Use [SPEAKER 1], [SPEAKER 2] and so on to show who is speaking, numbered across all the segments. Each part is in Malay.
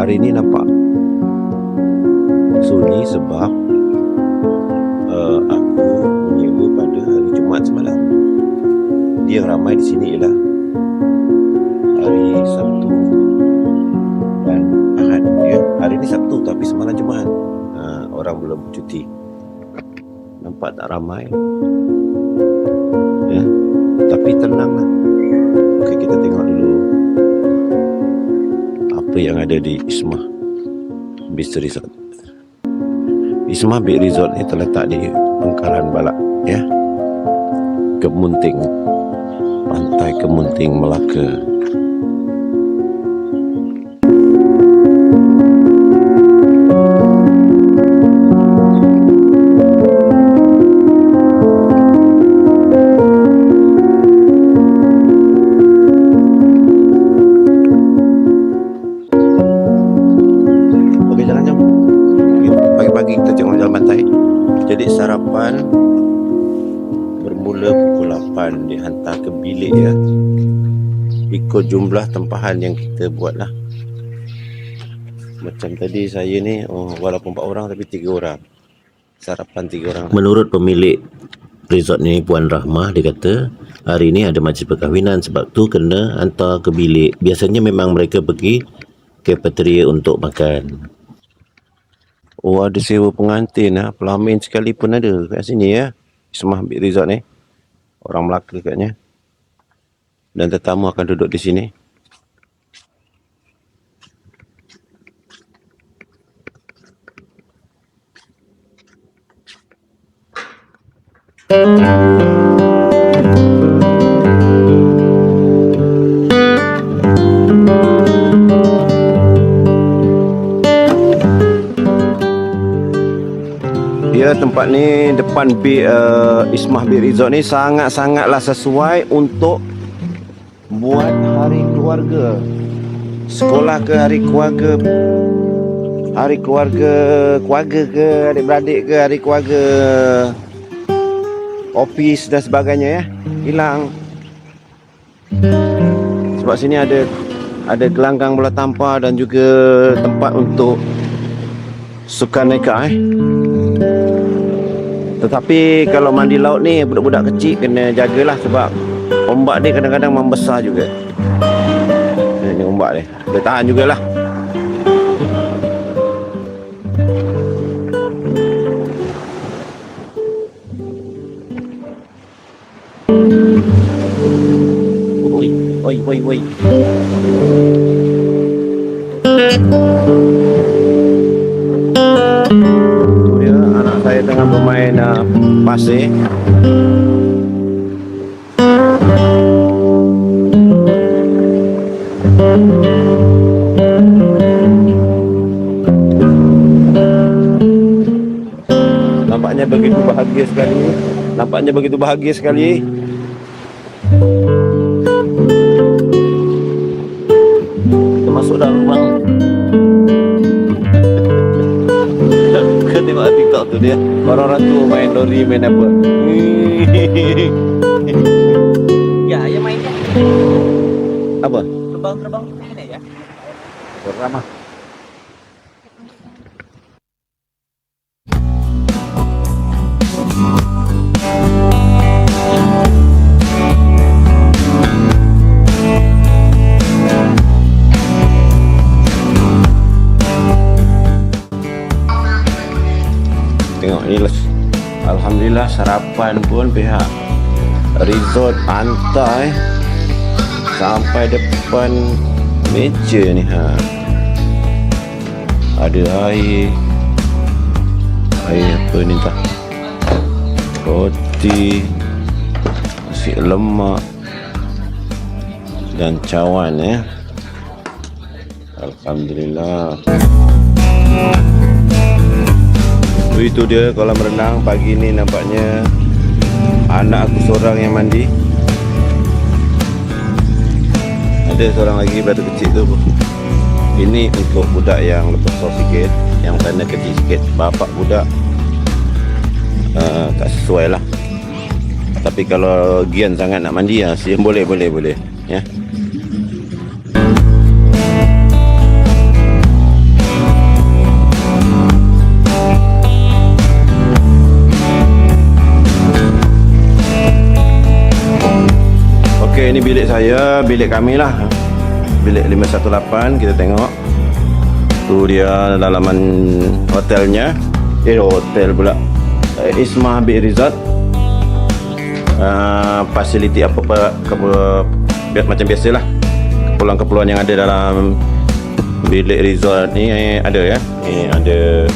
[SPEAKER 1] hari ini nampak sunyi sebab uh, aku menyewa pada hari Jumaat semalam dia ramai di sini ialah hari Sabtu dan Ahad ya. Hari ini Sabtu tapi semalam Jumaat. Ha, orang belum cuti. Nampak tak ramai. Ya. Tapi tenanglah. Apa yang ada di Ismah Beach Resort. Ismah Beach Resort ni terletak di Pengkalan Balak ya. Kemunting Pantai Kemunting Melaka 8 dihantar ke bilik ya. Ikut jumlah tempahan yang kita buat lah. Macam tadi saya ni oh, walaupun 4 orang tapi 3 orang. Sarapan 3 orang. Menurut pemilik resort ni Puan Rahmah dia kata hari ni ada majlis perkahwinan sebab tu kena hantar ke bilik. Biasanya memang mereka pergi cafeteria untuk makan. Oh ada sewa pengantin lah. Pelamin sekali pun ada kat sini ya. Ismah Resort ni. Orang Melaka katnya. Dan tetamu akan duduk di sini. Ya tempat ni depan B, uh, Ismah Big Resort ni sangat-sangatlah sesuai untuk buat hari keluarga. Sekolah ke hari keluarga hari keluarga keluarga ke adik-beradik ke hari keluarga office dan sebagainya ya. Hilang. Sebab sini ada ada gelanggang bola tampar dan juga tempat untuk sukan nikah eh. Tetapi kalau mandi laut ni budak-budak kecil kena jagalah sebab ombak dia kadang-kadang membesar juga. Ini ombak dia. Boleh tahan jugalah. Oi, oi, oi. Pasir. Nampaknya begitu bahagia sekali. Nampaknya begitu bahagia sekali. Kita masuk dalam tengok TikTok tu dia Orang-orang tu main lori main apa
[SPEAKER 2] Ya, yang mainnya
[SPEAKER 1] Apa?
[SPEAKER 2] terbang-terbang ini ya.
[SPEAKER 1] Ramah Tengok Alhamdulillah sarapan pun pihak Resort hantar eh. Sampai depan meja ni ha. Ada air. Air apa ni tak Roti Nasi lemak Dan cawan eh. Alhamdulillah So, itu dia kolam renang pagi ni nampaknya anak aku seorang yang mandi. Ada seorang lagi baru kecil tu. Ini untuk budak yang lebih besar sikit yang sana kecil sikit. Bapak budak uh, tak sesuai lah. Tapi kalau gian sangat nak mandi ya boleh boleh boleh ya. Okey, ini bilik saya, bilik kami lah. Bilik 518 kita tengok. Tu dia dalaman hotelnya. Eh, hotel pula. Eh, Ismah Big Resort. Uh, fasiliti apa apa ke, biar macam biasalah. Keperluan-keperluan yang ada dalam bilik resort ni eh, ada ya. Ni ada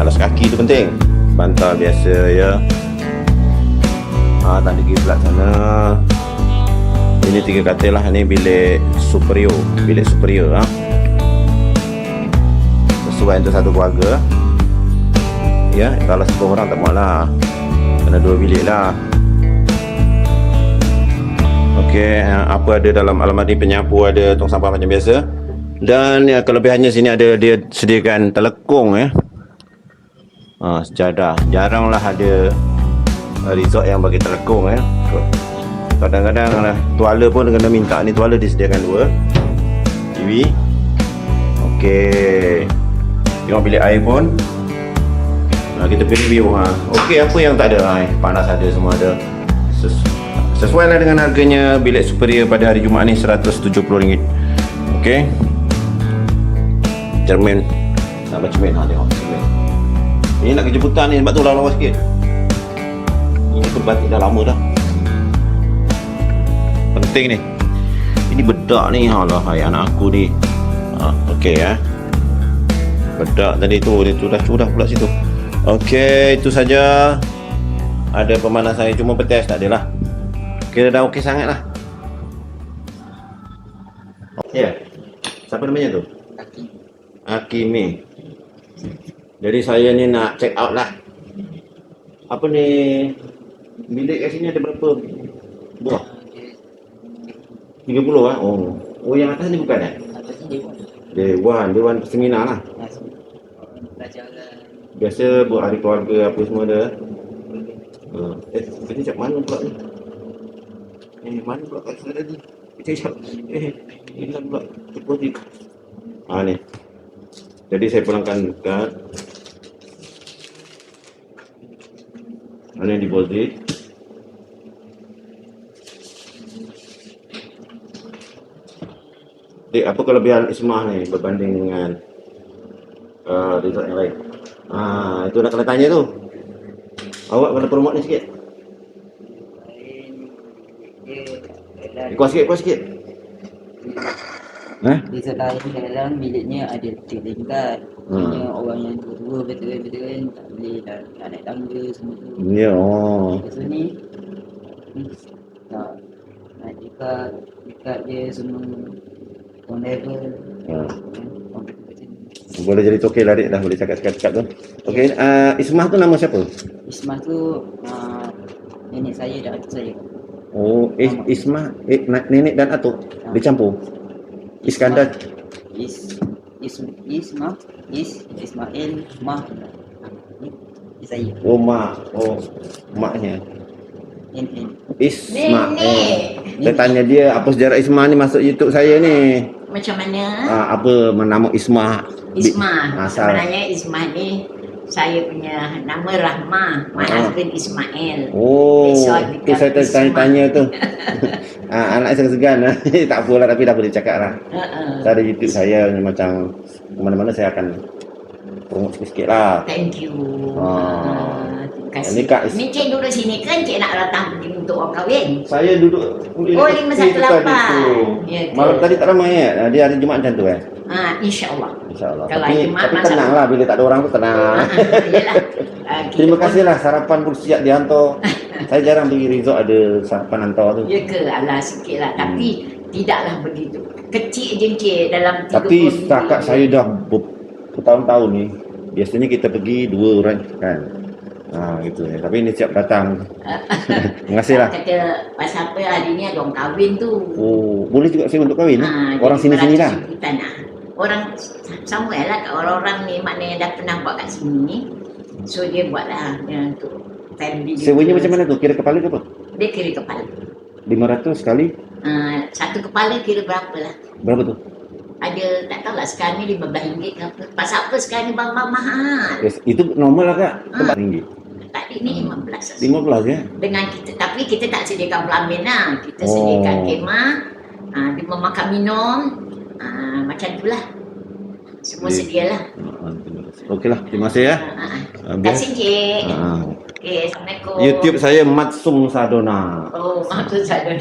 [SPEAKER 1] alas kaki tu penting. Bantal biasa ya. Ah, tak ada kiblat sana. Ini tiga katil lah Ini bilik superior. Bilik superior ha? Sesuai untuk satu keluarga. Ya Kalau sepuluh orang tak muat lah. Kena dua bilik lah. Okey Apa ada dalam almari penyapu Ada tong sampah macam biasa. Dan ya, kelebihannya sini ada Dia sediakan telekung ya. Ha, Sejadah. Jaranglah ada Resort yang bagi telekung ya kadang-kadang lah tuala pun kena minta. Ni tuala disediakan dua. TV Okey. Tengok bilik air pun ha, kita pilih view ha. Okey apa yang tak ada? Ha, panas ada semua ada. Ses- sesuai lah dengan harganya bilik superior pada hari Jumaat ni RM170 Okey. Cermin. Nak baca cermin ha, tengok cermin. Ini nak kejemputan ni sebab tu lawa-lawa sikit. Ini pun batik dah lama dah penting ni. Ini bedak ni. Alah hai anak aku ni. Ha, okey ya bedak tadi tu dia tu dah curah pula situ. Okey itu saja. Ada pemanasan cuma petes tak adalah. Kira dah okey sangat lah. Ya yeah. siapa namanya tu?
[SPEAKER 2] Kaki.
[SPEAKER 1] Hakimi. Jadi saya ni nak check out lah. Apa ni? Bilik kat sini ada berapa? Buah 30 ah. Oh. Oh yang atas ni bukan eh?
[SPEAKER 2] Atas ni dewan.
[SPEAKER 1] Dewan, dewan seminar lah.
[SPEAKER 2] Pelajaran.
[SPEAKER 1] Biasa buat hari keluarga apa semua ada. Uh, eh, tadi cak mana pula ni? Eh, mana pula kat sana tadi? Cak cak. Eh, hilang pula. Deposit. Ah ni. Jadi saya pulangkan dekat. Mana yang deposit? Dik, apa kelebihan Ismah ni berbanding dengan uh, resort yang lain? Ah, itu nak kena tanya tu. Awak kena promote ni sikit. Eh, kuat sikit, kuat sikit. Eh?
[SPEAKER 2] Di sebelah ini dalam biliknya ada tiga tingkat.
[SPEAKER 1] Hmm.
[SPEAKER 2] Punya orang yang tua-tua, veteran-veteran tak boleh dah, nak naik tangga semua tu.
[SPEAKER 1] Ya, oh.
[SPEAKER 2] Kat sini, hmm, nak naik dekat, dekat dia semua level.
[SPEAKER 1] Ha. Boleh jadi tokey lah, Dik. Dah boleh cakap-cakap tu. Okey, uh, Ismah tu nama siapa?
[SPEAKER 2] Ismah tu uh, nenek saya dan atuk saya.
[SPEAKER 1] Oh, Is Ismah, eh, nenek dan atuk. Dicampur. Iskandar.
[SPEAKER 2] Is Is Ismah Is Ismail Mah Ni ni saya
[SPEAKER 1] Oh, mak. Oh, maknya. Oh. Saya tanya dia apa sejarah Ismah ni masuk YouTube saya ni.
[SPEAKER 3] Macam mana?
[SPEAKER 1] Ah, apa nama Ismah?
[SPEAKER 3] Isma.
[SPEAKER 1] Asal.
[SPEAKER 3] Sebenarnya Isma ni saya punya nama Rahma. My
[SPEAKER 1] Ah.
[SPEAKER 3] husband Ismail.
[SPEAKER 1] Oh, tu saya tanya-tanya tu. ah, anak saya segan tak apalah tapi dah boleh cakap lah.
[SPEAKER 3] Uh-uh.
[SPEAKER 1] Saya ada YouTube saya ni macam mana-mana saya akan promote sikit-sikit lah.
[SPEAKER 3] Thank you.
[SPEAKER 1] Ah.
[SPEAKER 3] Ah, kasih.
[SPEAKER 1] Ni Kak
[SPEAKER 3] cik duduk sini kan cik nak datang untuk orang kahwin.
[SPEAKER 1] Saya duduk
[SPEAKER 3] Oh, 518. Ya ke?
[SPEAKER 1] Malam tadi tak ramai ya. Ah, Dia hari Jumaat macam tu eh.
[SPEAKER 3] Ha, insya-Allah.
[SPEAKER 1] InsyaAllah.
[SPEAKER 3] Kalau
[SPEAKER 1] Tapi,
[SPEAKER 3] Jumaat
[SPEAKER 1] tapi
[SPEAKER 3] masa-
[SPEAKER 1] tenang lah bila tak ada orang tu tenang.
[SPEAKER 3] Ah, Yalah. Ah, kita
[SPEAKER 1] Terima kasih lah sarapan pun siap dihantar. saya jarang pergi resort ada sarapan hantar tu.
[SPEAKER 3] Ya ke? Alah sikit lah. Tapi tidaklah begitu. Kecil je cik dalam 30
[SPEAKER 1] Tapi setakat saya dah ber- bertahun-tahun ni Biasanya kita pergi dua orang kan Ah gitu ya. Tapi ini siap datang. Terima kasih lah.
[SPEAKER 3] Kata pasal apa hari ni ada orang kahwin tu.
[SPEAKER 1] Oh, boleh juga saya untuk kahwin.
[SPEAKER 3] Ah,
[SPEAKER 1] eh? Orang sini-sini lah.
[SPEAKER 3] Kita nak. Orang Samuel lah orang-orang ni maknanya dah pernah buat kat sini ni. So dia buat lah dia untuk family dia.
[SPEAKER 1] Sewanya macam mana tu? Kira kepala ke apa?
[SPEAKER 3] Dia kira kepala.
[SPEAKER 1] 500 sekali
[SPEAKER 3] Uh, satu kepala kira berapa lah?
[SPEAKER 1] berapa tu?
[SPEAKER 3] Ada tak tahu lah sekarang ni RM15 ke apa. Pasal apa sekarang ni bang-bang mahal?
[SPEAKER 1] Yes, itu normal lah kak. Tempat tinggi.
[SPEAKER 3] Tadi ni RM15
[SPEAKER 1] 15 ya.
[SPEAKER 3] dengan kita tapi kita tak sediakan pelamin lah. Kita
[SPEAKER 1] Oh.
[SPEAKER 3] sediakan kemah uh, dia memakan minum uh, macam tu lah. Semua
[SPEAKER 1] Jadi-
[SPEAKER 3] sedia lah.
[SPEAKER 1] Ah, terima kasih. Okeylah, terima kasih ya.
[SPEAKER 3] uh,
[SPEAKER 1] Ah,
[SPEAKER 3] terima kasih cik. Okay, Assalamualaikum.
[SPEAKER 1] YouTube saya Matsum Sadona.
[SPEAKER 3] oh maksud saya